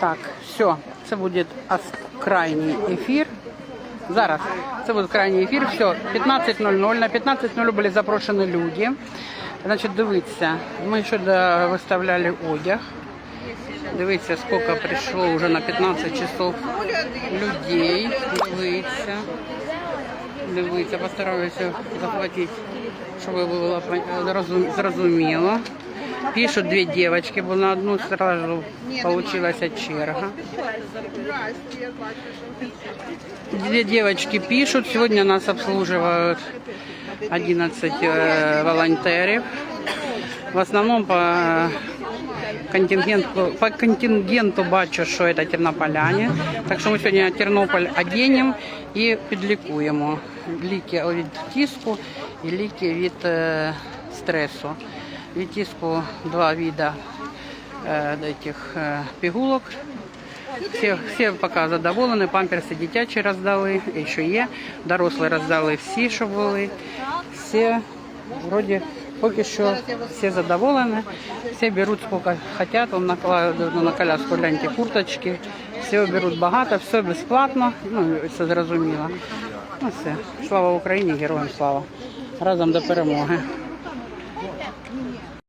Так, все, це буде крайній ефір. Зараз це буде крайній ефір. Все, 15.00. На 15.00 були запрошені люди. Значить, дивіться, ми сюди виставляли одяг. Дивіться, скільки прийшло вже на 15 часов людей. Дивіться. Дивіться, постараюся захватити, щоб було розум- зрозуміло. Пишут две девочки, бо на одну сразу получилась черга. Две девочки пишут. Сегодня нас обслуживают 11 э, волонтеров. В основном по контингенту, по контингенту бачу, що это тернополяне. Так що ми сьогодні Тернополь оденем і підлікуємо. Ліки від тиску і ліки від е, стресу. Від тиску два вида е, этих е, пігулок. Всі, всі поки задоволені, памперси дитячі роздали, і ще є. Дорослі роздали всі, що були. Всі вроді поки що всі задоволені, всі беруть скільки хочуть, он накладають на коляску гляньте курточки, всі беруть багато, все безплатно, ну це зрозуміло. Ну все, слава Україні, героям слава. Разом до перемоги.